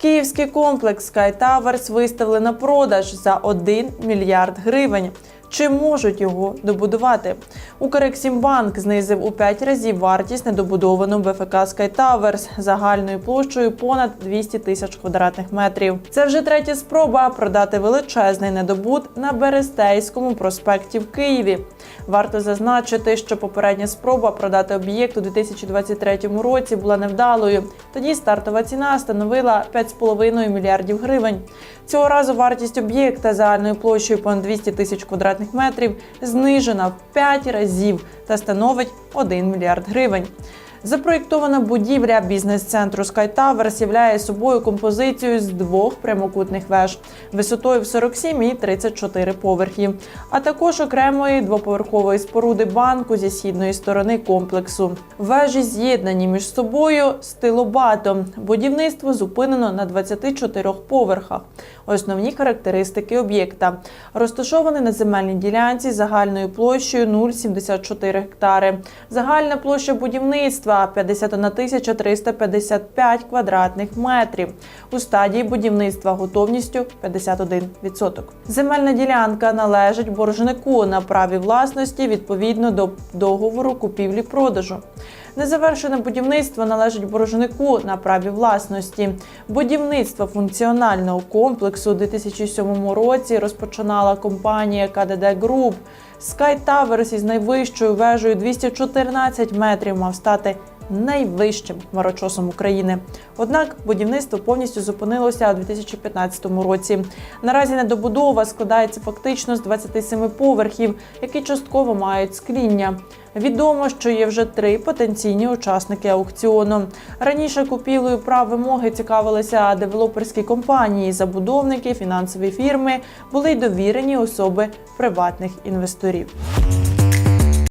Київський комплекс Sky Towers виставили на продаж за 1 мільярд гривень. Чи можуть його добудувати? Укрексімбанк знизив у 5 разів вартість недобудованого БФК Sky Towers загальною площею понад 200 тисяч квадратних метрів. Це вже третя спроба продати величезний недобут на Берестейському проспекті в Києві. Варто зазначити, що попередня спроба продати об'єкт у 2023 році була невдалою. Тоді стартова ціна становила 5,5 мільярдів гривень. Цього разу вартість об'єкта загальною площею понад 200 тисяч квадратних метрів знижена в 5 разів та становить 1 мільярд гривень. Запроєктована будівля бізнес-центру Sky Towers являє собою композицію з двох прямокутних веж висотою в 47 і 34 поверхи, а також окремої двоповерхової споруди банку зі східної сторони комплексу. Вежі з'єднані між собою стилобатом. Будівництво зупинено на 24 поверхах. Основні характеристики об'єкта розташований на земельній ділянці загальною площею 0,74 гектари. Загальна площа будівництва 51 тисяча 355 квадратних метрів. У стадії будівництва готовністю 51%. Земельна ділянка належить боржнику на праві власності відповідно до договору купівлі-продажу. Незавершене будівництво належить боржнику на праві власності. Будівництво функціонального комплексу у 2007 році розпочинала компанія КДД Груп. Sky Towers із найвищою вежею 214 метрів мав стати найвищим хмарочосом України. Однак будівництво повністю зупинилося у 2015 році. Наразі недобудова складається фактично з 27 поверхів, які частково мають скління. Відомо, що є вже три потенційні учасники аукціону. Раніше купівлею прав вимоги цікавилися девелоперські компанії, забудовники, фінансові фірми, були й довірені особи приватних інвесторів.